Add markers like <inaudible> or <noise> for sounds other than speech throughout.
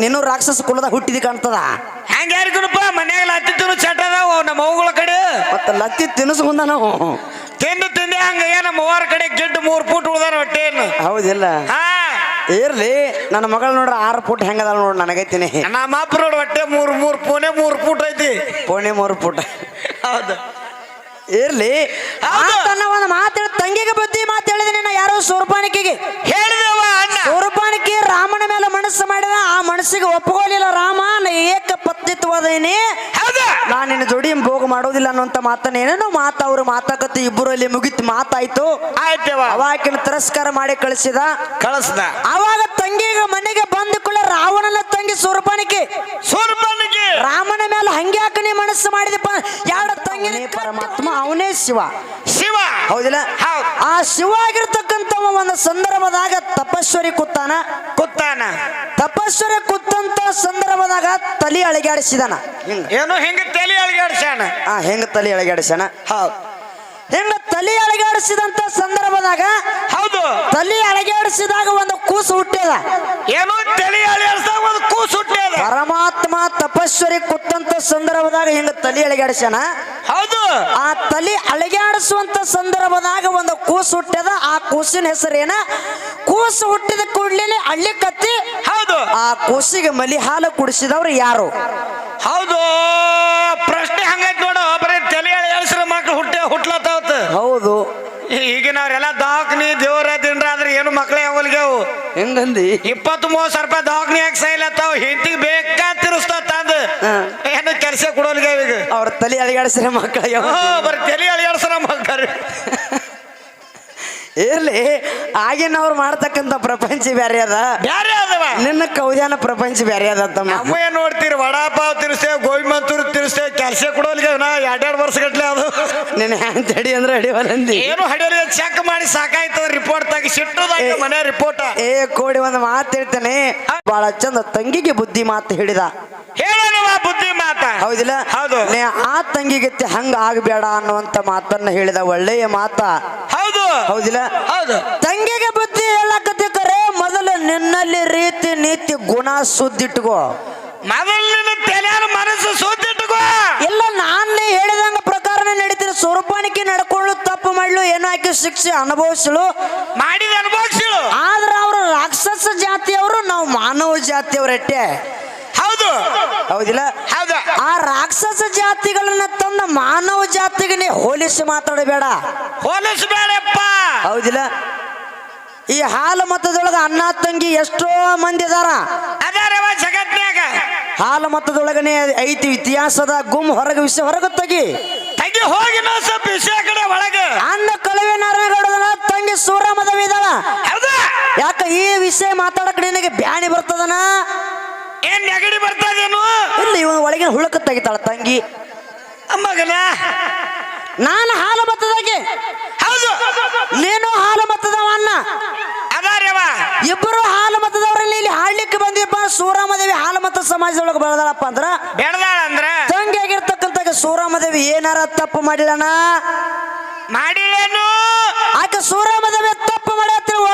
ನೀನು ರಾಕ್ಷಸ ಕುಲದ ಹುಟ್ಟಿದಿ ಕಾಣ್ತದ? ಹೆಂಗ ಯಾರಿಗೂನಪ್ಪ ಮನ್ಯಾಗ ಲತ್ತಿ ತಿನ್ನು ಚಟ ಅದಾವ ನಮ್ಮ ಅವ್ಗಳ ಕಡೆ. ಮತ್ತೆ ಲತ್ತಿ ತಿನ್ನಿಸ್ಕೊಂಡ ನಾವು. ತಿಂದು ತಿಂದೆ ಹಂಗ ಏನ ಮೂವಾರ ಕಡೆ ಗಿಡ್ಡು ಮೂರ್ ಫೂಟ್ ಉಳ್ದಾರ ಹೊಟ್ಟೆಯನ್ನು ಹೌದಿಲ್ಲ. ಹಾ. ಇರ್ಲಿ ನನ್ನ ಮಗಳು ನೋಡ್ರ ಆರು ಫೂಟ್ ಹೆಂಗದ ನೋಡ್ ನನಗೈತೀನಿ. ನಮ್ಮ ಅಪ್ಪ ನೋಡ್ ಹೊಟ್ಟೆ ಮೂರ್ ಮೂರ್ ಪೋನೆ ಮೂರ್ ಫೂಟ್ ಐತಿ. ಪೋನೆ ಮೂರು ಫೂಟ್ ಹೌದು. ಇರ್ಲಿ. ತನ್ನ ಒಂದು ಮಾತು ತಂಗಿಗೆ ಬುದ್ಧಿ ಮಾತು ಹೇಳಿದೆ ಯಾರೋ ಸೂರ್ಪಾನಿಕೆಗೆ ಹೇಳಿದವ ಅಣ್ಣ. ಮೇಲೆ ಮನಸ್ಸು ಮಾಡಿದ ಆ ಮನಸ್ಸಿಗೆ ಒಪ್ಪಿಕೊಳ್ಳಿಲ್ಲ ರಾಮ ನಾ ಏಕ ಪತ್ತಿತ್ವದೇನಿ ನಾನು ನಿನ್ನ ಜೋಡಿ ಭೋಗ ಮಾಡೋದಿಲ್ಲ ಅನ್ನುವಂತ ಮಾತನ್ನ ಏನೇನೋ ಮಾತ ಅವ್ರು ಮಾತಾಕತಿ ಇಬ್ಬರಲ್ಲಿ ಮುಗಿತ್ ಮಾತಾಯ್ತು. ಅವಾಗಿನ ತಿರಸ್ಕಾರ ಮಾಡಿ ಕಳಿಸಿದ. ಕಳಿಸ್ದ. ಅವಾಗ ತಂಗಿಗ ಮನೆಗೆ ಬಂದ ಕೂಡ ರಾವಣನ ತಂಗಿ ಸೂರ್ಪಾಣಿಕೆ ಸೂರ್ಪನಿಗೆ ರಾಮನ ಮೇಲೆ ಹಂಗ್ಯಾಕ ನೀ ಮನಸ್ಸು ಮಾಡಿದಪ್ಪ ಯಾರ ತಂಗಿ ಪರಮಾತ್ಮ ಅವನೇ ಶಿವ. ಶಿವ. ಹೌದಿಲ್ಲ? ಹೌದ್. ಆ ಶಿವ ಆಗಿರ್ತಕ್ಕಂತ ಒಂದು ಸಂದರ್ಭದಾಗ ತಪಸ್ವರಿ ಕೂತಾನ ಕುತ್ತಾನ. ತಪಸ್ವರಿ ಕುತ್ತಂತ ಸಂದರ್ಭದಾಗ ತಲಿ ಅಳಿಗಾಡಿಸಿದಾನ. ಹಿಂಗ. ಏನು ಹೆಂಗ ತಲೆ ಅಳಿಗಾಡ್ಸ್ಯಾನ? ಆ ಹೆಂಗ ತಲಿ ಅಳಗ್ಯಾಡಿಸ್ಯಾನ ಹೌದು. ಹೆಂಗ ತಲೆ ಅಳಗಾಡಿಸಿದಂತ ಸಂದರ್ಭದಾಗ ಹೌದು. ತಲೆ ಅಳಗಾಡಿಸಿದಾಗ ಒಂದು ಕೂಸು ಹುಟ್ಟಿದ. ಏನು? ತಲೆ ಅಳಗಾಡಿಸಿದಾಗ ಒಂದು ಕೂಸು ಹುಟ್ಟಿದ. ಪರಮಾತ್ಮ ತಪಸ್ವರಿ ಕೊಟ್ಟಂತ ಸಂದರ್ಭದಾಗ ಹಿಂಗ ತಲೆ ಅಳಗಾಡಿಸ್ಯಾನ? ಹೌದು. ಆ ತಲೆ ಅಳಗಾಡಿಸುವಂತ ಸಂದರ್ಭದಾಗ ಒಂದು ಕೂಸು ಹುಟ್ಟಿದ. ಆ ಕೂಸಿನ ಹೆಸರೇನ? ಕೂಸು ಹುಟ್ಟಿದ ಕೂಡ್ಲೇನೆ ಹಳ್ಳಿ ಕತ್ತಿ ಹೌದು. ಆ ಕೂಸಿಗೆ ಮಲಿ ಹಾಲು ಕುಡಿಸಿದವ್ರು ಯಾರು? ಹೌದು. ಪ್ರಶ್ನೆ ಹಂಗೈತ್ ನೋಡು ಬರೀ ತಲೆ ಅಳಿಯಾಡ್ಸ್ರ ಮಕ್ಳು ಹುಟ್ಟ ಹುಟ್ಲತ್ತಾವತ್ ಹೌದು ಈಗಿನವ್ರೆಲ್ಲ ದವಾಖಾನಿ ದೇವರ ತಿಂದ್ರ ಆದ್ರೆ ಏನು ಮಕ್ಳೇ ಅವಲ್ಗೆವು? ಹೆಂಗಂದಿ? ಇಪ್ಪತ್ತು ಮೂವತ್ತು ಸಾವಿರ ರೂಪಾಯಿ ದವಾಖಾನಿ ಯಾಕೆ ಸೈಲತ್ತಾವ ಹೆಂಡತಿಗೆ ಬೇಕಾ ತಿರ್ಸ್ತಾ ತಂದ್. ಏನು ಕೆಲಸ ಕೊಡೋಲ್ಗೆ ಈಗ? ಅವ್ರ ತಲೆ ಅಳಿಗಾಡಿಸ್ರೆ ಮಕ್ಕಳಿಗೆ ಯಾವ ಬರೀ ತಲೆ ಅಳಿಯಾಡ್ಸ್ರ ಮಕ್ಕಳು ಇರ್ಲಿ. ಆಗಿನವ್ರು ಮಾಡ್ತಕ್ಕಂಥ ಪ್ರಪಂಚ ಬೇರೆ ಅದ. ಬ್ಯಾರೆ ಅದವ. ನಿನ್ನ ಕೌದ್ಯಾನ ಪ್ರಪಂಚ ಬೇರೆ ಅದ ತಮ್ಮ. ನಮ್ಮ ಏನ್ ನೋಡ್ತೀರಿ ವಡಾಪಾವ್ ತಿರ್ಸ್ತೇವೆ ಗೋಬಿ ಮಂಚೂರಿ ತಿರ್ಸ್ತೇವೆ ಕೆಲಸ ಕೊಡೋಲ್ಗೆ ನಾ ಎರಡೆರಡು ವರ್ಷ ಗಟ್ಲೆ ಅದು. ನಿನ್ನ ಹ್ಯಾಂಗ್ ತಡಿ ಅಂದ್ರೆ ಅಡಿವಲ್ಲಂದಿ ಏನು ಹಡಿಯಲ್ಲಿ ಚೆಕ್ ಮಾಡಿ ಸಾಕಾಯ್ತು ರಿಪೋರ್ಟ್ ತೆಗಿ ಸಿಟ್ಟು. ಮನೆ ರಿಪೋರ್ಟ್ ಏ ಕೋಡಿ ಒಂದು ಮಾತು ಹೇಳ್ತೇನೆ. ಬಹಳ ಚಂದ ತಂಗಿಗೆ ಬುದ್ಧಿ ಮಾತು ಹೇಳಿದ. ಹೇಳೋಣವ ಬುದ್ಧಿ ಮಾತ. ಹೌದಿಲ್ಲ? ಹೌದು. ನೀ ಆ ತಂಗಿಗೆ ಹಂಗ ಆಗಬೇಡ ಅನ್ನುವಂತ ಮಾತನ್ನ ಹೇಳಿದ ಒಳ್ಳೆಯ ಮಾತ. ಹೌದಿಲ್ಲ? ಹೌದು. ತಂಗಿಗೆ ಬುದ್ಧಿ ಹೇಳಕತ್ತಿಕರೆ ಮೊದಲು ನಿನ್ನಲ್ಲಿ ರೀತಿ ನೀತಿ ಗುಣ ಸುದ್ದಿಟ್ಕೋ. ಮೊದಲಿನ ತಲೆಯ ಮನಸ್ಸು ಸುದ್ದಿಟ್ಕೋ. ಇಲ್ಲ ನಾನೇ ಹೇಳಿದಂಗ ಪ್ರಕಾರ ನಡೀತೀನಿ ಸ್ವರೂಪಾಣಿಕೆ ನಡ್ಕೊಳ್ಳು ತಪ್ಪು ಮಾಡ್ಲು ಏನೋ ಆಕೆ ಶಿಕ್ಷೆ ಅನುಭವಿಸಲು. ಮಾಡಿದ ಅನುಭವಿಸಲು. ಆದ್ರೆ ಅವರು ರಾಕ್ಷಸ ಜಾತಿಯವರು ನಾವು ಮಾನವ ಜಾತಿಯವರಟ್ಟೆ ಹೌದು ಹೌದಿಲ್ಲ? ಹೌದು. ಆ ರಾಕ್ಷಸ ಜಾತಿಗಳನ್ನ ತಂದ ಮಾನವ ಜಾತಿಗೆ ನೀ ಹೋಲಿಸಿ ಮಾತಾಡಬೇಡ. ಹೋಲಿಸಬೇಡಪ್ಪ. ಹೌದಿಲ್ಲ? ಈ ಹಾಲು ಮತದೊಳಗ ಅಣ್ಣ ತಂಗಿ ಎಷ್ಟೋ ಮಂದಿ ಅದಾರ. ಜಗತ್ನಾಗ ಹಾಲು ಮತದೊಳಗನೆ ಐತಿ ಇತಿಹಾಸದ ಗುಮ್ ಹೊರಗೆ ವಿಷಯ ಹೊರಗೆ ತಗಿ. ತಗಿ ಹೋಗಿ ಸ್ವಲ್ಪ ವಿಷಯ ಕಡೆ ಒಳಗೆ. ಅಣ್ಣ ಕಳವೆ ನಾರಾಯಣಗೌಡದಳ ತಂಗಿ ಸೂರಮದವಿ ಇದಾಳ ಹೌದಾ. ಯಾಕ ಈ ವಿಷಯ ಮಾತಾಡಕ್ ನಿನಗೆ ಬ್ಯಾಣಿ ಬರ್ತದನ? ಏನ್ ನೆಗಡಿ ಬರ್ತದೇನು ಇಲ್ಲಿ ಇವನು ಒಳಗಿನ ಹುಳಕ ತೆಗಿತಾಳ ತಂಗಿ. ಅಮ್ಮಗನ ನಾನು ಹಾಲು ಬತ್ತದಾಗೆ. ಹೌದು. ನೀನು ಹಾಲು ಬತ್ತದವ ಅನ್ನ. ಅದಾರ್ಯವ? ಇಬ್ಬರು ಹಾಲು ಮತದವರಲ್ಲಿ ಇಲ್ಲಿ ಹಾಡ್ಲಿಕ್ಕೆ ಬಂದಿಪ್ಪ ಸೂರಾಮದೇವಿ ಹಾಲು ಮತ ಸಮಾಜದೊಳಗೆ ಬೆಳೆದಾಳಪ್ಪ ಅಂದ್ರ. ಬೆಳೆದಾಳ ಅಂದ್ರ? ತಂಗಿ ಸೂರಾಮದೇವಿ ಸೂರಮದೇವಿ ಏನಾರ ತಪ್ಪು ಮಾಡಿಲ್ಲಣ್ಣ? ಮಾಡಿಲ್ಲೇನು? ಆಕೆ ಸೂರಮದೇವಿ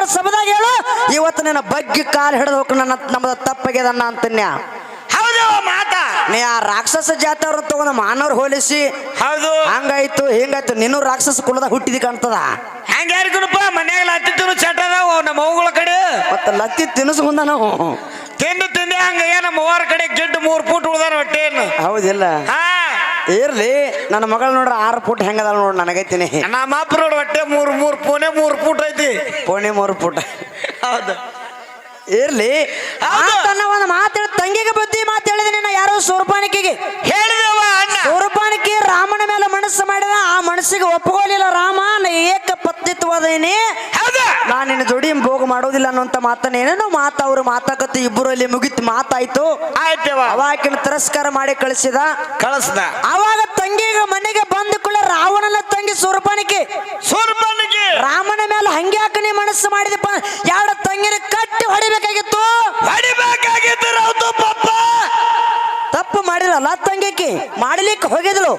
ಮಾಡತ್ತಿ ಸಭದಾಗ ಹೇಳು. ಇವತ್ತು ನಿನ್ನ ಬಗ್ಗೆ ಕಾಲು ಹಿಡಿದು ಹೋಗಿ ನನ್ನ ನಮ್ಮದ ತಪ್ಪಾಗ್ಯದನ್ನ ಅಂತನ್ಯ. ಹೌದು ಮಾತ. ನೀ ಆ ರಾಕ್ಷಸ ಜಾತಿಯವ್ರ ತಗೊಂಡು ಮಾನವ್ರು ಹೋಲಿಸಿ. ಹೌದು. ಹಂಗಾಯ್ತು ಹಿಂಗಾಯ್ತು ನಿನ್ನ ರಾಕ್ಷಸ ಕುಲದ ಹುಟ್ಟಿದಿ ಕಾಣ್ತದ. ಹಂಗ್ಯಾರಿಗುನಪ್ಪ ಯಾರಿಗೂನಪ್ಪ ಮನ್ಯಾಗ ಲತ್ತಿ ತಿನ್ನು ಚಟ ಅದಾವ ನಮ್ಮ ಅವ್ಗಳ ಕಡೆ. ಮತ್ತೆ ಲತ್ತಿ ತಿನ್ನಿಸ್ಕೊಂಡ ನಾವು. ತಿಂದು ತಿಂದೆ ಹಂಗ ನಮ್ಮ ಮೂವಾರ ಕಡೆ ಗಿಡ್ಡು ಮೂರು ಫೂಟ್ ಉಳ್ದಾರ ಹೊಟ್ಟೆಯನ್ನು ಹೌದಿಲ್ಲ. ಹಾ. ಇರ್ಲಿ ನನ್ನ ಮಗಳು ನೋಡ್ರ ಆರು ಫುಟ್ ಹೆಂಗದ ನೋಡ್ ನನಗೈತಿನಿ. ನಮ್ಮ ಅಪ್ಪ ನೋಡ್ ಹೊಟ್ಟೆ ಮೂರ್ ಮೂರ್ ಪೋನೆ ಮೂರ್ ಫುಟ್ ಐತಿ. ಪೋಣೆ ಮೂರು ಫುಟ್ ಹೌದು. ಇರ್ಲಿ ಹೌದು. ತನ್ನ ಒಂದು ಮಾತು ಹೇಳಿ ತಂಗಿಗೆ ಬುದ್ಧಿ ಮಾತು ಹೇಳಿದೀನಿ ನಾ ಯಾರೋ ಸೂರ್ಪಾಣಿಕೆಗೆ ಹೇಳಿದವ ಅಣ್ಣ ಸೂರ್ಪಾಣಿಕೆ ರಾಮನ ಮೇಲೆ ಮನಸ್ಸು ಮಾಡಿದ ಆ ಮನಸ್ಸಿಗೆ ಒಪ್ಪಿಕೊಳ್ಳಿಲ್ಲ ರಾಮ ನಾ ಏಕ ಪತ್ತಿತ್ವದೇನಿ ಹೌದಾ ನಾ ನಿನ್ನ ಜೋಡಿ ಭೋಗ ಮಾಡೋದಿಲ್ಲ ಅನ್ನುವಂತ ಮಾತನ್ನ ಏನೇನೋ ಮಾತ ಅವ್ರು ಮಾತಾಕತಿ ಇಬ್ಬರು ಅಲ್ಲಿ ಮುಗಿತ್ ಮಾತಾಯ್ತು. ಆಯ್ತವ? ಅವಾಕಿನ ತಿರಸ್ಕಾರ ಮಾಡಿ ಕಳಿಸಿದ. ಕಳಿಸ್ದ. ಅವಾಗ ತಂಗಿಗ ಮನೆಗೆ ಬಂದ ಕೂಡ ರಾವಣನ ತಂಗಿ ಸೂರ್ಪಾಣಿಕೆ ಸೂರ್ಪನಿಗೆ ರಾಮನ ಮೇಲೆ ಹಂಗೆ ನೀ ಮನಸ್ಸು ಮಾಡಿದಪ್ಪ? ಯಾವ ತಂಗಿನ ಕಟ್ಟಿ ಹೊಡಿಬೇಕಾಗಿತ್ತು? ಹೊಡಿಬೇಕಾಗಿತ್ತು ರೌತು ಪಪ್ಪ ತಪ್ಪು ಮಾಡಿರಲ್ಲ ತಂಗಿಕಿ? ಮಾಡಲಿಕ್ಕೆ ಹೋಗಿದ್ಲು.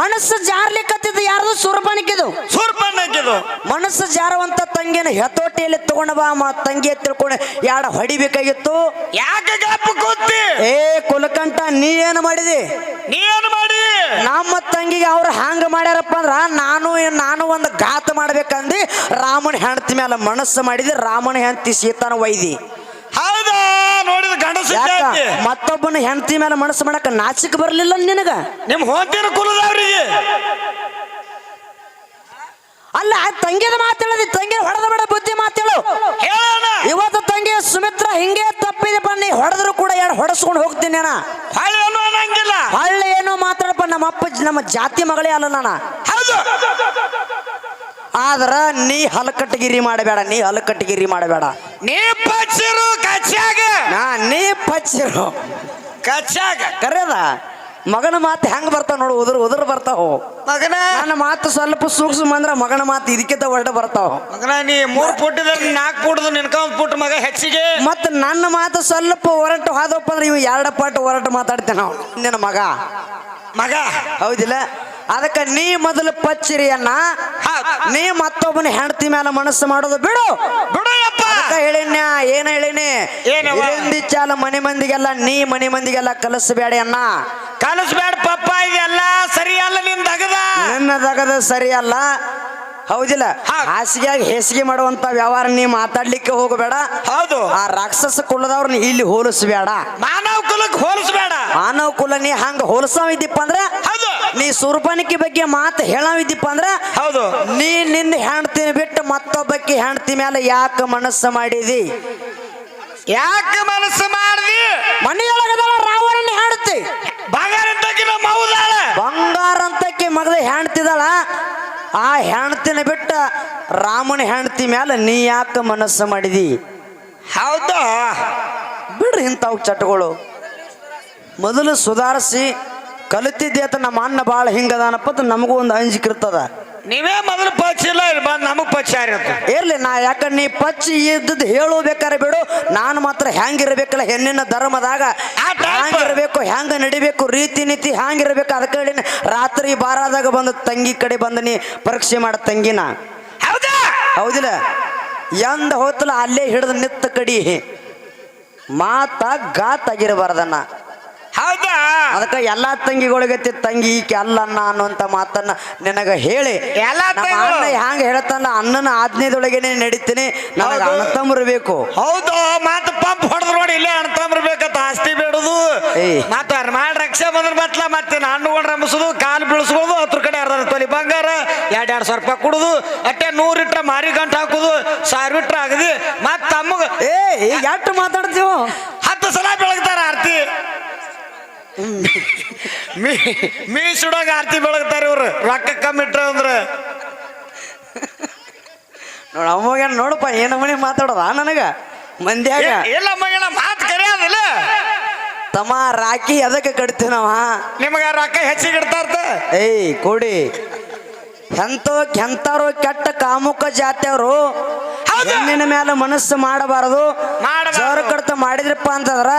ಮನಸ್ಸು ಜಾರ್ಲಿಕ್ಕತ್ತಿದ್ದು ಯಾರ್ದು? ಸುರಪಣಿಕಿದು ಸೂರ್ಪಣ್ಣ ಹಾಕಿದು ಮನಸ್ಸು ಜಾರುವಂತ ತಂಗಿನ ಹೆತೋಟಿಯಲ್ಲಿ ತಗೊಂಡ ಬಾ ಮಾ ತಂಗಿ ತಿಳ್ಕೊಂಡು ಯಾಡ ಹೊಡಿಬೇಕಾಗಿತ್ತು? ಯಾಕೆ ಕೂತಿ? ಏ ಕುಲಕಂಠ ನೀ ಏನು ಮಾಡಿದಿ? ನೀ ಏನು ಮಾಡಿ ನಮ್ಮ ತಂಗಿಗೆ ಅವ್ರು ಹ್ಯಾಂಗ ಮಾಡ್ಯಾರಪ್ಪ ಅಂದ್ರ ನಾನು ನಾನು ಒಂದು ಘಾತ ಮಾಡ್ಬೇಕಂದು ರಾಮನ ಹೆಂಡತಿ ಮೇಲೆ ಮನಸ್ಸು ಮಾಡಿದಿ ರಾಮನ ಹೆಂಡತಿ ಸೀತಾನ ಒಯ್ದಿ. ಗಂಡಸ ಯಾಕ? ಜಾತಿ. ಮತ್ತೊಬ್ಬನ ಹೆಂಡತಿ ಮೇಲೆ ಮನಸ್ಸು ಮಾಡಕ ನಾಚಿಕ್ ಬರ್ಲಿಲ್ಲ ನಿನಗ? ನಿಮ್ ಹೋತಿನ ಕುಲದವ್ರಿಗೆ. ಅಲ್ಲ ತಂಗಿದ ಮಾತೇಳದಿ ತಂಗಿ ಹೊಡೆದ ಬೇಡ ಬುದ್ಧಿ ಮಾತೇಳು ಹೇಳೋಣ. ಇವತ್ತು ತಂಗಿ ಸುಮಿತ್ರ ಹಿಂಗೆ ತಪ್ಪಿದೆ ಬನ್ನಿ ಹೊಡೆದ್ರು ಕೂಡ ಎರಡು ಹೊಡೆಸ್ಕೊಂಡು ಹೋಗ್ತೀನಿ ಅಣ್ಣ ಹೊಳ್ಳಿ ಏನೋ ಮಾತಾಡಪ್ಪ ನಮ್ಮ ಅಪ್ಪ ನಮ್ಮ ಜಾತಿ ಮಗಳೇ ಅಲ್ಲ ನಾನು. ಆದ್ರ ನೀ ಹಲಕಟ್ಟಗಿರಿ ಮಾಡಬೇಡ ನೀ ಹಲಕಟ್ಟಗಿರಿ ಮಾಡಬೇಡ. ನೀ ಪಚ್ಚಿರು ಕಚ್ಚಾಗ ನಾ ನೀ ಪಚ್ಚಿರು. ಕಚ್ಚಾಗ ಕರೆದ? ಮಗನ ಮಾತು ಹೆಂಗ್ ಬರ್ತಾವ ನೋಡು ಉದುರು ಉದುರು ಬರ್ತಾವ. ಮಗನ? ನನ್ನ ಮಾತು ಸ್ವಲ್ಪ ಸೂಕ್ಷ್ಮ ಅಂದ್ರ ಮಗನ ಮಾತು ಇದಕ್ಕಿಂತ ಹೊರಟ ಬರ್ತಾವ. ಮಗನ ನೀ ಮೂರ್ ಪುಟ್ಟಿದ ನಾಲ್ಕು ಪುಟ್ಟದ ನಿನ್ಕ ಒಂದ್ ಪುಟ್ಟ ಮಗ ಹೆಚ್ಚಿಗೆ. ಮತ್ತ ನನ್ನ ಮಾತು ಸ್ವಲ್ಪ ಹೊರಟು ಹಾದಪ್ಪ ಅಂದ್ರೆ ಇವ್ ಎರಡ ಪಾಟ್ ಹೊರಟು ಮಾತಾಡ್ತೇನೆ ನಾವು. ನಿನ್ನ ಮಗ. ಮಗ? ಹೌದಿಲ್ಲ? ಅದಕ್ಕೆ ನೀ ಮೊದಲು ಪಚ್ಚಿರಿ ಅನ್ನ ನೀ ಮತ್ತೊಬ್ಬನ ಹೆಂಡತಿ ಮೇಲೆ ಮನಸ್ಸು ಮಾಡೋದು ಬಿಡು. ಬಿಡು ಹೇಳಿನ ಹೇಳಿನ್ಯ ಏನ ಹೇಳಿನಿ? ಚಾಲ ಮನೆ ಮಂದಿಗೆಲ್ಲ ನೀ ಮನೆ ಮಂದಿಗೆಲ್ಲ ಕಲಿಸಬೇಡ ಅನ್ನ. ಕಲಿಸ್ಬೇಡ ಪಪ್ಪ ಇದೆಲ್ಲ ಸರಿ ಅಲ್ಲ ನಿನ್ ದಗದ. ನನ್ನ ದಗದ ಸರಿಯಲ್ಲ. ಹೌದಿಲ್ಲ? ಹೌದ್. ಹಾಸಿಗೆಯಾಗಿ ಹೆಸಿಗೆ ಮಾಡುವಂತ ವ್ಯವಹಾರ ನೀ ಮಾತಾಡ್ಲಿಕ್ಕೆ ಹೋಗಬೇಡ. ಹೌದು. ಆ ರಾಕ್ಷಸ ಕುಲದವ್ರನ್ನ ಇಲ್ಲಿ ಹೋಲಿಸಬೇಡ. ಮಾನವ ಕುಲಕ್ಕೆ ಹೋಲಿಸ್ಬೇಡ. ಮಾನವ ಕುಲ ನೀ ಹಂಗ ಇದ್ದಿಪ್ಪ ಅಂದ್ರೆ? ಹೌದು. ನೀ ಸುರ್ಬನಿಕೆ ಬಗ್ಗೆ ಮಾತು ಹೇಳವಿದ್ದಪ್ಪ ಅಂದ್ರೆ ಹೌದು. ನೀ ನಿನ್ನ ಹೆಣ್ತೀನಿ ಬಿಟ್ಟು ಮತ್ತೊಬ್ಬಕ್ಕೆ ಹೆಣ್ತಿ ಮೇಲೆ ಯಾಕೆ ಮನಸ್ಸು ಮಾಡಿದಿ? ಯಾಕೆ ಮನಸ್ಸು ಮಾಡಿದಿ? ಮನೆಯೊಳಗದಲ್ಲ ರಾವಣನ ಹೆಣ್ತಿ ಬಂಗಾರ ಮೌದಾಳ ಬಂಗಾರ ಅಂತಕ್ಕೆ ಮಗದ ಹೆಣ್ತಿದಳ ಆ ಹೆಣ್ತಿನ ಬಿಟ್ಟ ರಾಮನ ಹೆಣ್ತಿ ಮೇಲೆ ನೀ ಯಾಕೆ ಮನಸ್ಸು ಮಾಡಿದಿ? ಹೌದು? ಬಿಡ್ರಿ ಇಂಥವು ಚಟಗಳು. ಮೊದಲು ಸುಧಾರಿಸಿ ಕಲಿತಿದ್ದೆ ಅಂತ ನಮ್ಮ ಅಣ್ಣ ಭಾಳ ಹಿಂಗದಾನಪ್ಪ ಅಂತ ನಮಗೂ ಒಂದು ಅಂಜಿಕಿರ್ತದ ನೀವೇ ಮೊದಲು ಪಚ್ಚಿಲ್ಲ ಇಲ್ಲ ಬಂದು ನಮಗ್ ಪಚ್ಚಾರ ಅಂತ ಇರ್ಲಿ ನಾ ಯಾಕಂದ್ರೆ ನೀ ಪಚ್ಚಿ ಇದ್ದದ್ದು ಹೇಳುಬೇಕಾರೆ ಬಿಡು ನಾನು ಮಾತ್ರ ಹೆಂಗಿರ್ಬೇಕಲ್ಲ ಹೆಣ್ಣಿನ ಧರ್ಮದಾಗ. ಹ್ಯಾಂಗಿರ್ಬೇಕು ಹೆಂಗ ನಡಿಬೇಕು ರೀತಿ ನೀತಿ ಹ್ಯಾಂಗಿರ್ಬೇಕು ಅದಕ್ಕೆ ರಾತ್ರಿ ಬಾರಾದಾಗ ಬಂದು ತಂಗಿ ಕಡೆ ಬಂದು ನೀ ಪರೀಕ್ಷೆ ಮಾಡ ತಂಗಿನ. ಹೌದಾ? ಹೌದಿಲ್ಲ? ಎಂದ ಹೋತಲ ಅಲ್ಲೇ ಹಿಡಿದು ನಿತ್ತ ಕಡಿ ಮಾತ ಗಾತ್ ಆಗಿರಬಾರ್ದನ್ನ ಹೌದಾ ಅದಕ್ಕೆ ಎಲ್ಲಾ ತಂಗಿಗಳಿಗತಿ ತಂಗಿ ಈಕೆ ಅಲ್ಲನ್ನ ಅನ್ನುವಂತ ಮಾತನ್ನ ನಿನಗ ಹೇಳಿ. ಎಲ್ಲ. ಅಣ್ಣ ಹ್ಯಾಂಗ ಹೇಳ್ತಾನ? ಅಣ್ಣನ ಆಜ್ಞೆದೊಳಗೇನೆ ನಡೀತೀನಿ. ನನಗ. ಅಣ್ಣ ತಮ್ಮರು ಬೇಕು. ಹೌದು ಮಾತು ಪಂಪ್ ಹೊಡೆದ್ರು ನೋಡಿ ಇಲ್ಲೇ ಅಣ್ಣ ತಮ್ಮರು ಬೇಕಂತ ಆಸ್ತಿ ಬೇಡುದು. ಏಯ್. ಮತ್ತ ಅವ್ರ ಮಾಡಿ ರಕ್ಷೆ ಬಂದ್ರ ಬತ್ಲ ಮತ್ತೆ ಹಣ್ಣುಗಳು ರಂಬಿಸೋದು ಕಾಲು ಬೀಳಿಸ್ಬೋದು ಹತ್ರ ಕಡೆ ಅರ್ಧ ತೊಲಿ ಬಂಗಾರ ಎರಡ್ ಎರಡ್ ಸಾವಿರ ರೂಪಾಯಿ ಕೊಡುದು ಅಟ್ಟೆ ನೂರ್ ಇಟ್ರ ಮಾರಿ ಗಂಟು ಹಾಕುದು ಸಾವಿರ ಇಟ್ರ ಆಗದಿ ಮತ್ತ ತಮ್ಮಗ ಏ ಈಗ ಎಷ್ಟು ಮಾತಾಡ್ತೀವ? ಹತ್ತು ಸಲ ಬೆಳಗ್ತಾರ ಆರ್ತಿ. ಮೀ ಮೀ ಸುಡೋಗ ಆರ್ತಿ ಬೆಳಗ್ತಾರೆ ಇವ್ರು. ರೊಕ್ಕ ಕಮ್ಮಿ ಇಟ್ರ ಅಂದ್ರೆ. ನೋಡ ಅವಾಗ ನೋಡಪ್ಪ ಏನ ಮನೆ ಮಾತಾಡೋದ? ನನಗ? ಮಂದ್ಯಾಗ. ಎಲ್ಲ ಮಗನ ಮಾತು ಕರೆಯೋದಿಲ್ಲ ತಮ್ಮ ರಾಕಿ ಎದಕ್ಕೆ ಕಟ್ತೀನವ ನಿಮಗ ರೊಕ್ಕ ಹೆಚ್ಚಿಗೆ ಇಡ್ತಾರ್ತ? ಏಯ್ ಕೊಡಿ. ಎಂತೋ ಕೆಂತಾರೋ ಕೆಟ್ಟ ಕಾಮುಕ ಜಾತಿಯವರು. ಹೆಣ್ಣಿನ ಮೇಲೆ ಮನಸ್ಸು ಮಾಡಬಾರದು. ಜವರ ಕಡ್ತ ಮಾಡಿದ್ರಪ್ಪ ಅಂತಂದ್ರ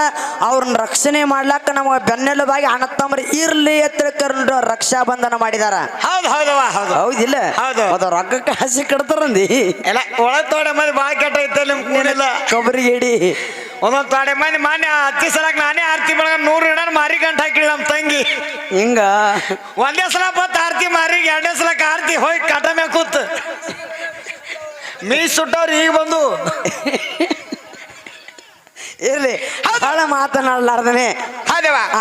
ಅವ್ರನ್ನ ರಕ್ಷಣೆ ಮಾಡ್ಲಾಕ ನಮಗೆ ಬೆನ್ನೆಲುಬಾಗಿ ಅಣ್ಣ ತಮ್ಮರು ಇರ್ಲಿ ಎತ್ತಿಕೊಂಡು ರಕ್ಷಾ ಬಂಧನ ಮಾಡಿದಾರ. ಹೌದು ಹೌದವ ಹೌದು. ಹೌದಿಲ್ಲ? ಹೌದು. ಅದು ರೊಕ್ಕಕ್ಕೆ ಹಸಿ ಕಡ್ತಾರಂದಿ ಎಲ್ಲ ಒಳಗ್ ತೋಡೆ ಮಂದಿ ಭಾಳ ಕೆಟ್ಟ ಐತೆ ನಿಮ್ ಕೂಡಿಲ್ಲ ಕೊಬ್ಬರಿ ಗಿಡಿ. ಒಂದೊಂದು ತೋಡೆ ಮಂದಿ ಮಾನ್ಯ ಹತ್ತಿ ಸಲಕ್ ನಾನೇ ಆರ್ತಿ ಬೆಳಗ ನೂರು ಇಡನ್ ಮಾರಿ ಗಂಟ ಹಾಕಿಲ್ಲ ನಮ್ಮ ತಂಗಿ. ಹಿಂಗ? ಒಂದೇ ಸಲ ಬತ್ ಆರ್ತಿ ಮಾರಿ ಎರಡನೇ ಸಲಕ್ಕೆ ಆರ್ತಿ ಹೋಗಿ ಕಟ ಕೂತ್. ಮೀ ಸುಟ್ಟವ್ರು ಈಗ ಬಂದು ಇರ್ಲಿ ಬಹಳ ಮಾತನಾಡಲಾರ್ದನೆ.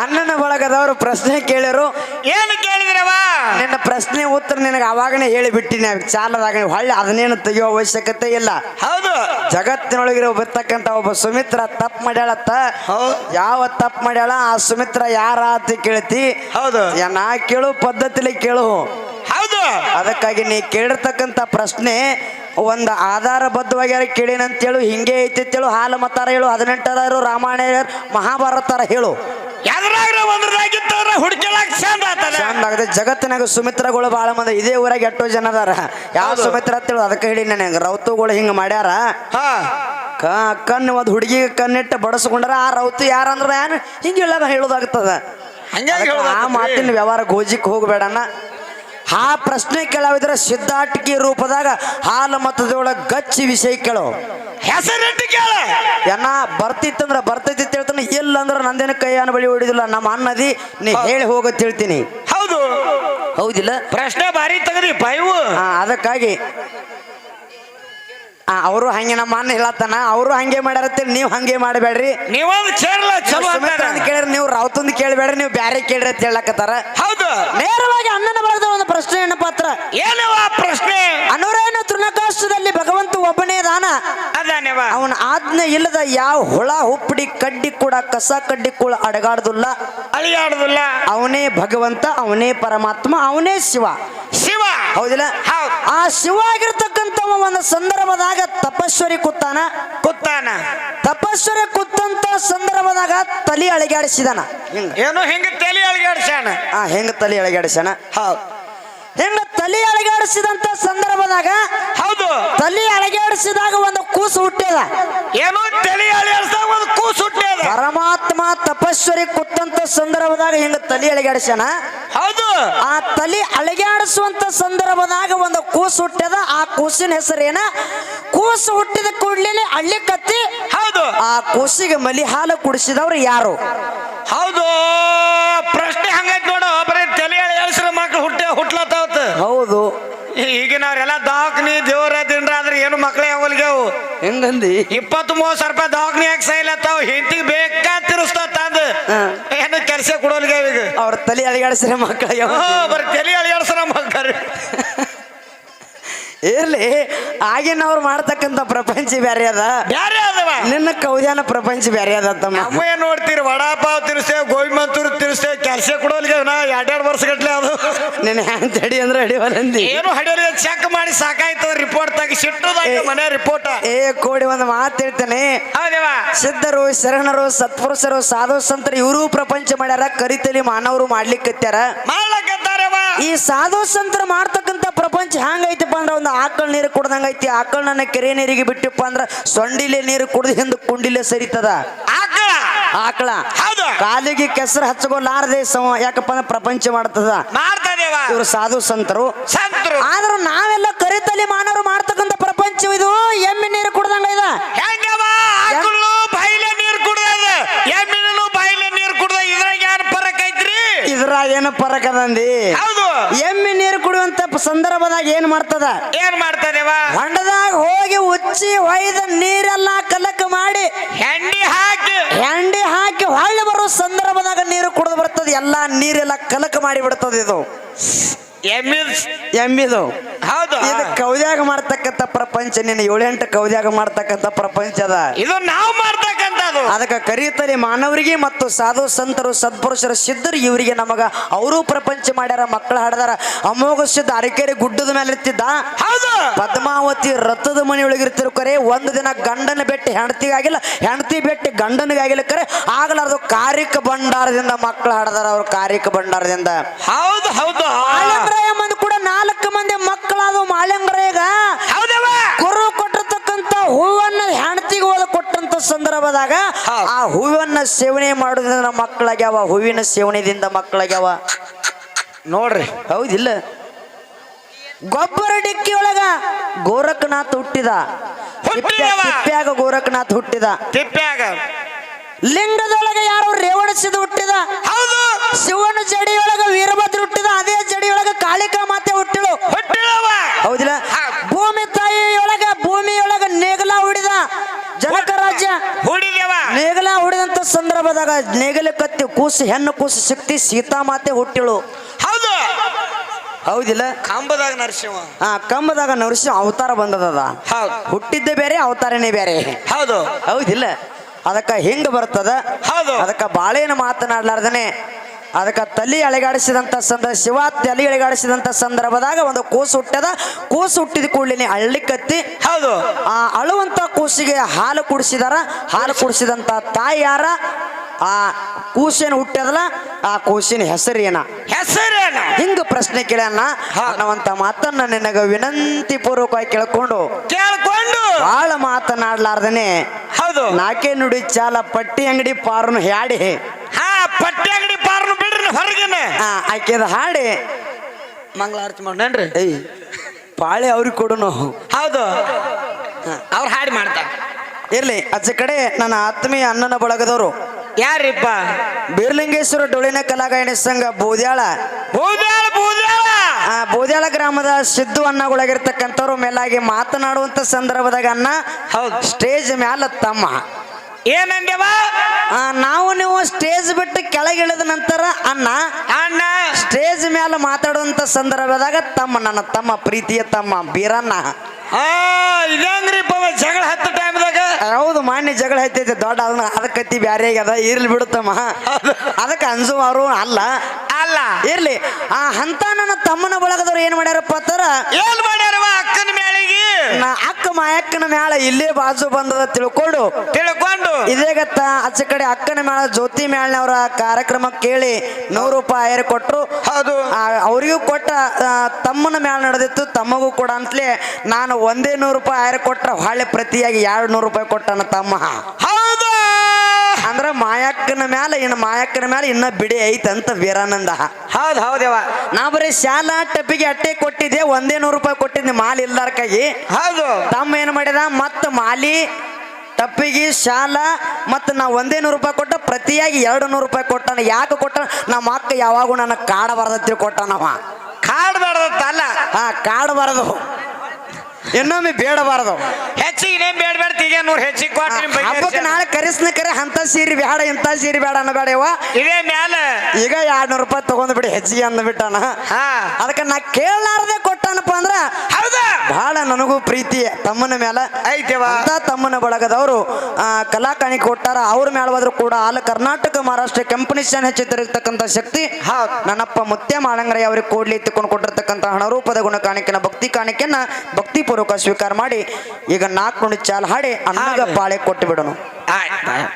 ಅಣ್ಣನ ಬಳಗದವರು ಪ್ರಶ್ನೆ ಕೇಳಿರು. ಏನು ಕೇಳಿದ್ರವ ನಿನ್ನ ಪ್ರಶ್ನೆ ಉತ್ತರ ನಿನಗೆ ಅವಾಗನೇ ಹೇಳಿಬಿಟ್ಟಿನಿ. ಚಾಲದಾಗ ಹೊಳ್ಳಿ ಅದನ್ನೇನು ತೆಗಿಯೋ ಅವಶ್ಯಕತೆ ಇಲ್ಲ. ಹೌದು. ಜಗತ್ತಿನೊಳಗಿರೋ ಬರ್ತಕ್ಕಂಥ ಒಬ್ಬ ಸುಮಿತ್ರ ತಪ್ಪು ಮಾಡ್ಯಾಳತ್ತ. ಯಾವ ತಪ್ಪು ಮಾಡ್ಯಾಳ? ಆ ಸುಮಿತ್ರ ಯಾರ ಅಂತ ಕೇಳ್ತಿ? ಹೌದು. ನಾ ಕೇಳು ಪದ್ಧತಿಲಿ ಕೇಳು. ಹೌದು. ಅದಕ್ಕಾಗಿ ನೀ ಕೇಳಿರ್ತಕ್ಕಂಥ ಪ್ರಶ್ನೆ ಒಂದು ಆಧಾರಬದ್ಧವಾಗಿ ಕೇಳಿನಂತೇಳು ಹಿಂಗೆ ಐತಿ ಅಂತೇಳು ಹಾಲು ಮತಾರ ಹೇಳು ಹದಿನೆಂಟರ ರಾಮಾಯಣ ಮಹಾಭಾರತರ ಹೇಳು. ಎದ್ರಾಗ್ರ ಒಂದ್ರದಾಗಿತ್ತವ್ರ ಹುಡ್ಕೊಳಕ್ ಚಂದ ಆತದ. ಚಂದ ಆಗದೆ. ಜಗತ್ತಿನಾಗ ಸುಮಿತ್ರಗಳು ಭಾಳ ಮಂದಿ. ಇದೇ ಊರಾಗ ಎಷ್ಟೋ ಜನ ಅದಾರ. ಯಾವ. ಸುಮಿತ್ರ ಅಂತೇಳು ಅದಕ್ಕೆ ಹೇಳಿ ನನಗೆ. ರೌತುಗಳು ಹಿಂಗೆ ಮಾಡ್ಯಾರ. ಹಾ. ಕ ಕಣ್ಣು ಒಂದು ಹುಡುಗಿಗೆ ಕಣ್ಣಿಟ್ಟು ಬಡಿಸ್ಕೊಂಡ್ರ ಆ ರೌತು ಯಾರಂದ್ರ ಏನು? ಹಿಂಗೆ ಹೇಳೋದಾಗ್ತದ. ಹಂಗಾಗಿ ಆ ಮಾತಿನ ವ್ಯವಹಾರ ಗೋಜಿಕ್ ಹೋಗ್ಬೇಡಣ್ಣ ಆ ಪ್ರಶ್ನೆ ಕೇಳಾವಿದ್ರೆ ಸಿದ್ಧಾಟಿಕೆ ರೂಪದಾಗ ಹಾಲು ಮತದೊಳಗೆ ಗಚ್ಚಿ ವಿಷಯ ಕೇಳೋ. ಹೆಸರಿಟ್ಟು ಕೇಳ. ಎನ್ನ ಬರ್ತಿತ್ತಂದ್ರ ಬರ್ತೈತಿ ಹೇಳ್ತಾನೆ ಇಲ್ಲ ಅಂದ್ರೆ ನಂದೇನ ಕೈ ಅನ್ನ ಬಳಿ ಹೊಡಿದಿಲ್ಲ ನಮ್ಮ ಅನ್ನದಿ ನೀ ಹೇಳಿ ಹೋಗತ್ ಹೇಳ್ತೀನಿ ಹೌದು. ಹೌದಿಲ್ಲ? ಪ್ರಶ್ನೆ ಭಾರಿ ತೆಗದಿ ಪೈವು. ಅದಕ್ಕಾಗಿ. ಆ, ಅವರು ಹಂಗೆ ನಮ್ಮ ಅನ್ನ ಹೇಳತ್ತಾನ ಅವರು ಹಂಗೆ ಮಾಡ್ಯಾರತ್ತೇಳಿ ನೀವು ಹಂಗೆ ಮಾಡಬೇಡ್ರಿ ನೀವೊಂದು ಚೇರ್ಲ ಚಲೋ ಅಂತ ಕೇಳಿದ್ರೆ ನೀವು ರಾವ್ತಂದು ಕೇಳಬೇಡ್ರಿ ನೀವು ಬ್ಯಾರೆ ಕೇಳ್ರಿ ಅಂತ ಹೇಳಕತ್ತಾರ. ಹೌದು. ನೇರವಾಗಿ ಅಣ್ಣನ ಪ್ರಶ್ನೆಯನ್ನ ಪಾತ್ರ ಏನವ ಪ್ರಶ್ನೆ? ಅನುರೇನ ತೃಣಕಾಷ್ಟದಲ್ಲಿ ಭಗವಂತ ಒಬ್ಬನೇ ದಾನ ಅದಾನೇವ ಅವನ ಆಜ್ಞೆ ಇಲ್ಲದ ಯಾವ ಹುಳ ಹುಪ್ಪಡಿ ಕಡ್ಡಿ ಕೂಡ ಕಸ ಕಡ್ಡಿ ಕೂಡ ಅಡಗಾಡದಿಲ್ಲ. ಅಳಿಯಾಡದಿಲ್ಲ ಅವನೇ ಭಗವಂತ ಅವನೇ ಪರಮಾತ್ಮ ಅವನೇ ಶಿವ. ಶಿವ? ಹೌದಿಲ್ಲ? ಆ ಶಿವ ಆಗಿರ್ತಕ್ಕಂಥ ಒಂದು ಸಂದರ್ಭದಾಗ ತಪಸ್ವರಿ ಕೂತಾನ? ಕುತ್ತಾನ ತಪಸ್ವರಿ ಕೂತಂತ ಸಂದರ್ಭದಾಗ ತಲೆ ಅಳಿಗಾಡಿಸಿದಾನ. ಏನು ಹೆಂಗ ತಲೆ ಅಳಿಗಾಡ್ಸ್ಯಾನ? ಆ ಹೆಂಗ ತಲಿ ಅಳಿಗಾಡಿಸ್ಯಾನ? ಹೌದು. ಹೆಂಗ ತಲೆ ಅಳಗಾಡಿಸಿದಂತ ಸಂದರ್ಭದಾಗ ಹೌದು. ತಲೆ ಅಳಗಾಡಿಸಿದಾಗ ಒಂದು ಕೂಸು ಹುಟ್ಟ್ಯದ ಏನೋ ತಲೆ ಅಳಗಾಡಿಸಿದಾಗ ಒಂದು ಕೂಸು ಹುಟ್ಟ್ಯದ ಪರಮಾತ್ಮ ತಪಸ್ವರಿ ಕೊಟ್ಟಂತ ಸಂದರ್ಭದಾಗ ಹೆಂಗ ತಲೆ ಅಳಗಾಡಿಸ್ಯಾನ. ಹೌದು. ಆ ತಲೆ ಅಳಗಾಡಿಸುವಂತ ಸಂದರ್ಭದಾಗ ಒಂದು ಕೂಸು ಹುಟ್ಟ್ಯದ ಆ ಕೂಸಿನ ಹೆಸರೇನ? ಕೂಸು ಹುಟ್ಟಿದ ಕೂಡ್ಲೇನೆ ಹಳ್ಳಿ ಕತ್ತಿ ಹೌದು. ಆ ಕೂಸಿಗೆ ಮಲಿ ಹಾಲು ಕುಡಿಸಿದವ್ರು ಯಾರು? ಹೌದು ಪ್ರಶ್ನೆ ಹಂಗೈತ್ ನೋಡು ಬರೀ ತಲೆ ಅಳಿಯಾಡ್ಸ್ರ ಮಕ್ಳು ಹುಟ್ಟ ಹುಟ್ಲತ್ತಾವತ್ ಹೌದು. ಈಗಿನವ್ರೆಲ್ಲ ದವಾಖಾನಿ ದೇವರ ದಿನ್ರ ಆದ್ರೆ ಏನು ಮಕ್ಳೇ ಅವಲ್ಗೆವು? ಹೆಂಗಂದಿ? ಇಪ್ಪತ್ತು ಮೂವತ್ತು ಸಾವಿರ ರೂಪಾಯಿ ದವಾಖಾನಿ ಯಾಕೆ ಸೈಲತ್ತಾವ ಹೆಂಡತಿಗೆ ಬೇಕಾ ತಿರುಸ್ತ ತಂದು. ಏನು ಕೆಲಸ ಕೊಡೋಲ್ಗೆ ಈಗ? ಅವ್ರ ತಲೆ ಅಳಿಗಾಡಿಸ್ರೆ ಮಕ್ಕಳಿಗೆ ಬರೀ ತಲೆ ಅಳಿಯಾಡ್ಸ್ರ ಮಕ್ಕಳು <laughs> ಇರ್ಲಿ. ಆಗಿನವ್ರು ಮಾಡ್ತಕ್ಕಂಥ ಪ್ರಪಂಚ ಬ್ಯಾರೆ ಅದ. ಬ್ಯಾರೆ ಅದವ. ನಿನ್ನ ಕೌದ್ಯಾನ ಪ್ರಪಂಚ ಬ್ಯಾರೆ ಅದ ತಮ್ಮ. ನಮ್ಮ ಏನ್ ನೋಡ್ತೀರಿ ವಡಾಪಾವ್ ತಿರ್ಸ್ತೇವೆ ಗೋಬಿ ಮಂಚೂರಿ ತಿರ್ಸ್ತೇವೆ ಕೆಲಸ ಕೊಡೋಲ್ಗೆ ನಾ ಎರಡೆರಡು ವರ್ಷ ಗಟ್ಲೆ ಅದು. ನಿನ್ನ ಹ್ಯಾಂಗ್ ತಡಿ ಅಂದ್ರೆ ಅಡಿವಲ್ಲಂದಿ ಏನು ಹಡಿಯೋಲ್ಗೆ ಚೆಕ್ ಮಾಡಿ ಸಾಕಾಯ್ತು ರಿಪೋರ್ಟ್ ತೆಗಿ ಸಿಟ್ಟು ಮನೆ ರಿಪೋರ್ಟ್ ಏ ಕೋಡಿ ಒಂದು ಮಾತು ಹೇಳ್ತೇನೆ. ಹೌದೇವಾ? ಸಿದ್ಧರು ಶರಣರು ಸತ್ಪುರುಷರು ಸಾಧು ಸಂತರು ಇವರು ಪ್ರಪಂಚ ಮಾಡ್ಯಾರ ಕರಿತಲಿ ಮಾನವರು ಮಾಡ್ಲಿಕ್ಕತ್ಯಾರ. ಮಾಡ್ಲಕತ್ತಾರವ ಈ ಸಾಧು ಸಂತರು ಮಾಡ್ತಕ್ಕಂಥ ಪ್ರಪಂಚ ಹ್ಯಾಂಗೈತಪ್ಪ ಅಂದ್ರೆ ಒಂದು ಆಕಳ ನೀರು ಕುಡ್ದಂಗೈತಿ. ಐತಿ ನನ್ನ ಕೆರೆ ನೀರಿಗೆ ಬಿಟ್ಟಪ್ಪ ಅಂದ್ರೆ ಸೊಂಡಿಲೆ ನೀರು ಕುಡ್ದು ಹಿಂದ ಕುಂಡಿಲೆ ಸರಿತದ. ಆಕಳ? ಕಾಲಿಗೆ ಕೆಸರು ಹಚ್ಚಗೋಲಾರದೆ ಸಮ ಯಾಕಪ್ಪ ಅಂದ್ರೆ ಪ್ರಪಂಚ ಮಾಡ್ತದ. ಇವರು ಸಾಧು ಸಂತರು. ಸಂತರು. ಆದ್ರೂ ನಾವೆಲ್ಲ ಕರಿತಲಿ ಮಾನವರು ಮಾಡ್ತಕ್ಕಂಥ ಪ್ರಪಂಚ ಇದು ಎಮ್ಮೆ ನೀರು ಕುಡ್ದಂಗ ಇದ. ಇದ್ರ ಏನು ಪರಕದಂದಿ ಹೌದು. ಎಮ್ಮೆ ನೀರು ಕುಡಿಯುವಂತ ಸಂದರ್ಭದಾಗ ಏನ್ ಮಾಡ್ತದ? ಏನ್ ಮಾಡ್ತದೇವ? ಹೊಂಡದಾಗ ಹೋಗಿ ಉಚ್ಚಿ ಹೊಯ್ದ ನೀರೆಲ್ಲ ಕಲಕ ಮಾಡಿ ಹೆಂಡಿ ಹಾಕಿ. ಹೆಂಡಿ ಹಾಕಿ ಹೊಳ್ಳಿ ಬರೋ ಸಂದರ್ಭದಾಗ ನೀರು ಕುಡಿದು ಬರ್ತದೆ. ಎಲ್ಲಾ ನೀರೆಲ್ಲ ಕಲಕ ಮಾಡಿ ಬಿಡ್ತದೆ ಇದು. ಎಮ್ಮಿ ಎಮ್ಮಿದು. ಹೌದು. ಇದು ಕೌದ್ಯಾಗ ಮಾಡ್ತಕ್ಕಂಥ ಪ್ರಪಂಚ ನಿನ್ನ ಏಳೆಂಟು ಕೌದ್ಯಾಗ ಮಾಡ್ತಕ್ಕಂಥ ಪ್ರಪಂಚ ಅದ. ಇದು ನಾವು ಮಾಡ್ತಕ್ಕಂಥದ್ದು ಅದಕ್ಕೆ ಕರೀತಾರೆ ಮಾನವರಿಗೆ ಮತ್ತು ಸಾಧು ಸಂತರು ಸದ್ಪುರುಷರು ಸಿದ್ಧರು ಇವರಿಗೆ ನಮಗ ಅವರು ಪ್ರಪಂಚ ಮಾಡ್ಯಾರ ಮಕ್ಕಳು ಹಾಡದಾರ. ಅಮೋಘ ಸಿದ್ಧ ಅರಕೆರೆ ಗುಡ್ಡದ ಮೇಲೆ ಇರ್ತಿದ್ದ ಹೌದು. ಪದ್ಮಾವತಿ ರಥದ ಮನೆಯೊಳಗಿರ್ತಿರು ಕರೆ. ಒಂದು ದಿನ ಗಂಡನ ಬೆಟ್ಟಿ ಹೆಂಡತಿಗಾಗಿಲ್ಲ ಹೆಂಡತಿ ಬೆಟ್ಟಿ ಗಂಡನಿಗಾಗಿಲ್ಲ ಕರೆ. ಆಗಲಾರದು ಕಾರಿಕ ಭಂಡಾರದಿಂದ ಮಕ್ಕಳು ಹಾಡದಾರ ಅವ್ರ ಕಾರಿಕ ಭಂಡಾರದಿಂದ. ಹೌದು ಹೌದು ಮಾಳಂಗರಾಯ ಮಂದಿ ಕೂಡ ನಾಲ್ಕು ಮಂದಿ ಮಕ್ಕಳಾದವು ಮಾಳಂಗರಾಯಗ ಹೌದವ ಗುರು ಕೊಟ್ಟಿರ್ತಕ್ಕಂಥ ಹೂವನ್ನ ಹೆಂಡತಿಗೆ ಹೋದ ಕೊಟ್ಟಂತ ಸಂದರ್ಭದಾಗ ಆ ಹೂವನ್ನ ಸೇವನೆ ಮಾಡೋದ್ರಿಂದ ಮಕ್ಕಳಾಗ್ಯಾವ ಹೂವಿನ ಸೇವನೆದಿಂದ ಮಕ್ಕಳಾಗ್ಯಾವ. ನೋಡ್ರಿ. ಹೌದಿಲ್ಲ? ಗೊಬ್ಬರ ಡಿಕ್ಕಿ ಒಳಗ ಗೋರಖನಾಥ್ ಹುಟ್ಟಿದ. ತಿಪ್ಪ್ಯಾಗ ಗೋರಖನಾಥ್ ಹುಟ್ಟಿದ. ತಿಪ್ಪ್ಯಾಗ. ಲಿಂಗದೊಳಗೆ ಯಾರು ರೇವಣಸಿದ ಹುಟ್ಟಿದ. ಹೌದು. ಶಿವನ ಜಡಿಯೊಳಗ ವೀರಭದ್ರ ಹುಟ್ಟಿದ. ಅದೇ ಜಡಿಯೊಳಗ ಕಾಳಿಕಾ ಮಾತೆ ಹುಟ್ಟಿಳು. ಹೌದಿಲ್ಲ? ಸಂದರ್ಭದಾಗ ನೇಗಲ ಕತ್ತಿ ಕೂಸು ಹೆಣ್ಣು ಕೂಸು ಶಕ್ತಿ ಸೀತಾಮಾತೆ ಹುಟ್ಟಿಳು. ಹೌದು. ಹೌದಿಲ್ಲ? ಕಂಬದಾಗ ನರಸಿಂಹ. ಹಾ ಕಂಬದಾಗ ನರಸಿಂಹ ಅವತಾರ ಬಂದದ ಹೌದು. ಹುಟ್ಟಿದ್ದೇ ಬೇರೆ ಅವತಾರನೇ ಬೇರೆ. ಹೌದು. ಹೌದಿಲ್ಲ? ಅದಕ್ಕ ಹಿಂಗ ಬರ್ತದ? ಹೌದು. ಅದಕ್ಕ ಬಾಳೇನು ಮಾತನಾಡ್ಲಾರ್ದನೆ ಅದಕ್ಕ ತಲೆ ಅಳಗಾಡಿಸಿದಂಥ ಸಂದರ್ಭ ಶಿವ ತಲೆ ಅಳೆಗಾಡಿಸಿದಂತ ಸಂದರ್ಭದಾಗ ಒಂದು ಕೂಸು ಹುಟ್ಟದ ಕೂಸು ಹುಟ್ಟಿದ ಕೂಡಲಿನ ಹಳ್ಳಿ ಕತ್ತಿ. ಹೌದು. ಆ ಅಳುವಂತ ಕೂಸಿಗೆ ಹಾಲು ಕುಡಿಸಿದಾರ. ಹಾಲು ಕುಡಿಸಿದಂತ ತಾಯಿ ಯಾರ? ಆ ಕೂಸಿನ ಹುಟ್ಟದಲ್ಲ ಆ ಕೂಸಿನ ಹೆಸರೇನ? ಏನ ಹೆಸರೇನು? ಹಿಂಗ ಪ್ರಶ್ನೆ ಕೇಳ್ಯಾನ. ಅನ್ನುವಂತ ಮಾತನ್ನ ನಿನಗ ವಿನಂತಿ ಪೂರ್ವಕವಾಗಿ ಕೇಳ್ಕೊಂಡು. ಕೇಳ್ಕೊಂಡು. ಬಹಳ ಮಾತನಾಡ್ಲಾರ್ದನೆ. ಹೌದು. ನಾಕೆ ನುಡಿ ಚಾಲ ಪಟ್ಟಿ ಅಂಗಡಿ ಪಾರನು ಹ್ಯಾಡಿ ಹಾ ಪಟ್ಟಿ ಅಂಗಡಿ ಪಾರ್ನು ಹೊರಗಿನ. ಆ ಆಕೆದ ಹಾಡಿ. ಮಂಗಳಾರತಿ ಮಾಡ್ರಿ ಏಯ್ ಪಾಳೆ ಅವ್ರಿಗೆ ಕೊಡುನು. ಹೌದು. ಅವ್ರು ಹಾಡಿ ಮಾಡ್ತಾರೆ. ಇರ್ಲಿ ಆಚೆ ಕಡೆ ನನ್ನ ಆತ್ಮೀಯ ಅಣ್ಣನ ಬಳಗದವರು. ಯಾರಿಪ್ಪ? ಬೀರ್ಲಿಂಗೇಶ್ವರ ಡೊಳಿನ ಕಲಾಗಾಯಣಿ ಸಂಘ ಬೂದ್ಯಾಳ. ಬೂದ್ಯಾಳ ಬೂದ್ಯಾಳ? ಆ ಬೂದ್ಯಾಳ ಗ್ರಾಮದ ಸಿದ್ದು ಅಣ್ಣಗಳಾಗಿರ್ತಕ್ಕಂಥವ್ರು ಮೇಲಾಗಿ ಮಾತನಾಡುವಂತ ಸಂದರ್ಭದಾಗ ಅಣ್ಣ ಹೌದು. ಸ್ಟೇಜ್ ಮ್ಯಾಲ ತಮ್ಮ. ಏನಂದ್ಯವ ಆ, ನಾವು ನೀವು ಸ್ಟೇಜ್ ಬಿಟ್ಟು ಕೆಳಗಿಳಿದ ನಂತರ ಅಣ್ಣ ಅಣ್ಣ. ಸ್ಟೇಜ್ ಮೇಲೆ ಮಾತಾಡುವಂತ ಸಂದರ್ಭದಾಗ ತಮ್ಮ ನನ್ನ ತಮ್ಮ ಪ್ರೀತಿಯ ತಮ್ಮ ಬೀರನ್ನ ಆ ಇದಂಗ್ರಿಪ್ಪ ಜಗಳ ಹತ್ತು ಟೈಮ್ದಾಗ ಹೌದು ಮಾನ್ಯ ಜಗಳ ಹತ್ತೈತಿ ದೊಡ್ಡ ಅದನ್ನ ಅದಕ್ಕತ್ತಿ ಬ್ಯಾರೆ ಆಗ್ಯದ ಇರ್ಲಿ ಬಿಡುತ್ತಮ್ಮ ಅದಕ್ಕೆ ಅಂಜುವಾರು ಅಲ್ಲ. ಅಲ್ಲ. ಇರ್ಲಿ. ಆ ಹಂತ ನನ್ನ ತಮ್ಮನ ಬಳಗದವ್ರು ಏನ್ ಮಾಡ್ಯಾರಪ್ಪ ಅಂತಾರ? ಏನ್ ಮಾಡ್ಯಾರವ ಅಕ್ಕನ ನಾ ಅಕ್ಕ ಮಾಯಕ್ಕನ ಮ್ಯಾಲ ಇಲ್ಲೇ ಬಾಜು ಬಂದದ ತಿಳ್ಕೊಂಡು ತಿಳ್ಕೊಂಡು? ಇದೇ ಗತ್ತ ಆಚೆ ಕಡೆ ಅಕ್ಕನ ಮ್ಯಾಲ ಜ್ಯೋತಿ ಮ್ಯಾಳ್ನವರ ಕಾರ್ಯಕ್ರಮ ಕೇಳಿ ನೂರು ರೂಪಾಯಿ ಏರ್ ಕೊಟ್ರು. ಹೌದು. ಅವರಿಗೂ ಕೊಟ್ಟ ತಮ್ಮನ ಮ್ಯಾಲ ನಡೆದಿತ್ತು ತಮ್ಮಗೂ ಕೂಡ ಅಂತಲೇ ನಾನು ಒಂದೇ ನೂರು ರೂಪಾಯಿ ಏರ್ ಕೊಟ್ರ ಹೊಳ್ಳೆ ಪ್ರತಿಯಾಗಿ ಎರಡು ನೂರು ರೂಪಾಯಿ ಕೊಟ್ಟನ ತಮ್ಮ. ಹೌದು. ಅಂದ್ರ ಮಾಯಕ್ಕನ ಮ್ಯಾಲ ಇನ್ನು ಮಾಯಕನ ಮ್ಯಾಲ ಇನ್ನ ಬಿಡಿ ಐತಂತ ವೀರಾನಂದ. ಹೌದು ಹೌದವ ನಾ ಬರೀ ಶಾಲಾ ಟಪ್ಪಿಗೆ ಅಟ್ಟೆ ಕೊಟ್ಟಿದ್ದೆ ಒಂದೇ ನೂರು ರೂಪಾಯಿ ಕೊಟ್ಟಿದ್ದೆ ಮಾಲಿ ಇಲ್ದಾರ್ಕಾಗಿ ಹೌದು. ತಮ್ಮ ಏನು ಮಾಡಿದ? ಮತ್ತ ಮಾಲಿ ಟಪ್ಪಿಗೆ ಶಾಲ ಮತ್ತು ನಾ ಒಂದೇ ನೂರು ರೂಪಾಯಿ ಕೊಟ್ಟ ಪ್ರತಿಯಾಗಿ ಎರಡು ನೂರು ರೂಪಾಯಿ ಕೊಟ್ಟಾನ. ಯಾಕೆ ಕೊಟ್ಟ ನಮ್ಮ ಅಕ್ಕ ಯಾವಾಗೂ ನನ್ನ ಕಾಡಬಾರ್ದ ಕೊಟ್ಟಾನವ. ಕಾಡ್ ತಲ್ಲ ಹಾ ಕಾಡಬಾರದು. ಇನ್ನೊಮ್ಮೆ ಬೇಡಬಾರದು. ಹೆಚ್ಚಿಗೆ ಇನ್ನೇನ್ ಬೇಡ ಬೇಡ ಈಗ ನೂರು ಹೆಚ್ಚಿಗೆ ಕೊಟ್ಟು ಹಬ್ಬಕ್ಕೆ ನಾಳೆ ಕರೆಸ್ನ ಕರೆ ಅಂತ ಸೀರೆ ಬೇಡ ಇಂಥ ಸೀರೆ ಬೇಡ ಅನ್ನಬೇಡವ ಇದೇ ಮ್ಯಾಲ. ಈಗ ಎರಡು ನೂರು ರೂಪಾಯಿ ತಗೊಂಡ್ ಬಿಡಿ ಹೆಚ್ಚಿಗೆ ಅಂದ್ಬಿಟ್ಟಾನ ಹಾ. ಅದಕ್ಕೆ ನಾ ಕೇಳಲಾರ್ದೆ ಕೊಟ್ಟಾನಪ್ಪ ಅಂದ್ರ ಹೌದಾ? ಬಹಳ ನನಗೂ ಪ್ರೀತಿ ತಮ್ಮನ ಮೇಲೆ ಐತೆವ ಅಂತ ತಮ್ಮನ ಬಳಗದವರು ಆ, ಕಲಾಕಾಣಿ ಕೊಟ್ಟಾರ ಅವ್ರ ಮೇಲೆ ಹೋದ್ರು ಕೂಡ ಆಲ ಕರ್ನಾಟಕ ಮಹಾರಾಷ್ಟ್ರ ಕಂಪನಿಷನ್ ಹೆಚ್ಚುತ್ತಿರತಕ್ಕಂಥ ಶಕ್ತಿ ಹೌದು. ನನ್ನಪ್ಪ ಮುತ್ಯ ಮಾಳಂಗರಯ್ಯ ಅವ್ರಿಗೆ ಕೂಡ್ಲಿ ಇತ್ತುಕೊಂಡು ಕೊಟ್ಟಿರ್ತಕ್ಕಂಥ ಹಣ ರೂಪದ ಗುಣ ಕಾಣಿಕೆನ ಭಕ್ತಿ ಕಾಣಿಕೆನ ಭಕ್ತಿಪೂರ್ವಕ ಸ್ವೀಕಾರ ಮಾಡಿ ಈಗ ನಾಲ್ಕು ನುಡಿ ಚಾಲ್ ಹಾಡಿ ಹಾಡು. ಪಾಳೆ ಕೊಟ್ಟು ಆಯ್ತು